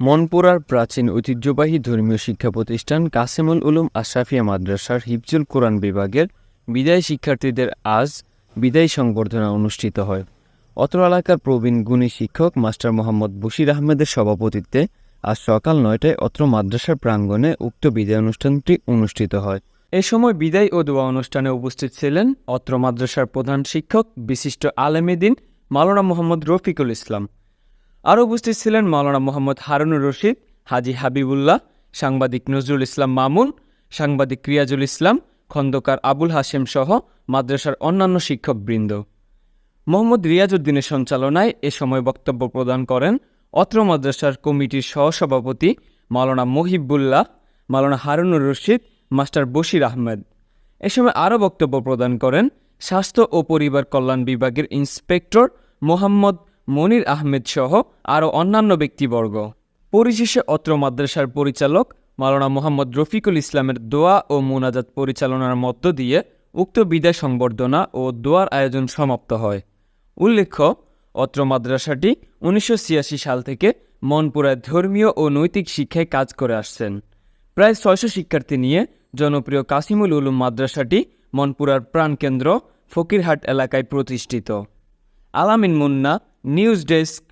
মনপুরার প্রাচীন ঐতিহ্যবাহী ধর্মীয় শিক্ষা প্রতিষ্ঠান কাসেমুল উলুম আশরাফিয়া মাদ্রাসার হিফজুল কোরআন বিভাগের বিদায়ী শিক্ষার্থীদের আজ বিদায়ী সংবর্ধনা অনুষ্ঠিত হয়। অত্র এলাকার প্রবীণ গুণী শিক্ষক মাস্টার মোহাম্মদ বশির আহমেদের সভাপতিত্বে আজ সকাল নয়টায় অত্র মাদ্রাসার প্রাঙ্গণে উক্ত বিদায় অনুষ্ঠানটি অনুষ্ঠিত হয়। এ সময় বিদায় ও দোয়া অনুষ্ঠানে উপস্থিত ছিলেন অত্র মাদ্রাসার প্রধান শিক্ষক বিশিষ্ট আলেমেদিন মাওলানা মোহাম্মদ রফিকুল ইসলাম। আরও উপস্থিত ছিলেন মাওলানা মোহাম্মদ হারুনুর রশিদ, হাজি হাবিবুল্লাহ, সাংবাদিক নজরুল ইসলাম মামুন, সাংবাদিক রিয়াজুল ইসলাম, খন্দকার আবুল হাশেম সহ মাদ্রাসার অন্যান্য শিক্ষকবৃন্দ। মোহাম্মদ রিয়াজউদ্দিনের সঞ্চালনায় এ সময় বক্তব্য প্রদান করেন অত্র মাদ্রাসার কমিটির সহসভাপতি মাওলানা মহিবুল্লাহ, মাওলানা হারুনুর রশিদ, মাস্টার বশির আহমেদ। এ সময় আরও বক্তব্য প্রদান করেন স্বাস্থ্য ও পরিবার কল্যাণ বিভাগের ইন্সপেক্টর মোহাম্মদ মনির আহমেদ সহ আরও অন্যান্য ব্যক্তিবর্গ। পরিশেষে অত্র মাদ্রাসার পরিচালক মাওলানা মোহাম্মদ রফিকুল ইসলামের দোয়া ও মোনাজাত পরিচালনার মধ্য দিয়ে উক্ত বিদায় সংবর্ধনা ও দোয়ার আয়োজন সমাপ্ত হয়। উল্লেখ্য, অত্র মাদ্রাসাটি উনিশশো ছিয়াশি সাল থেকে মনপুরায় ধর্মীয় ও নৈতিক শিক্ষায় কাজ করে আসছেন। প্রায় ছয়শো শিক্ষার্থী নিয়ে জনপ্রিয় কাসিমুল উলুম মাদ্রাসাটি মনপুরার প্রাণকেন্দ্র ফকিরহাট এলাকায় প্রতিষ্ঠিত। আলামিন মুন্না নিউজ ডেস্ক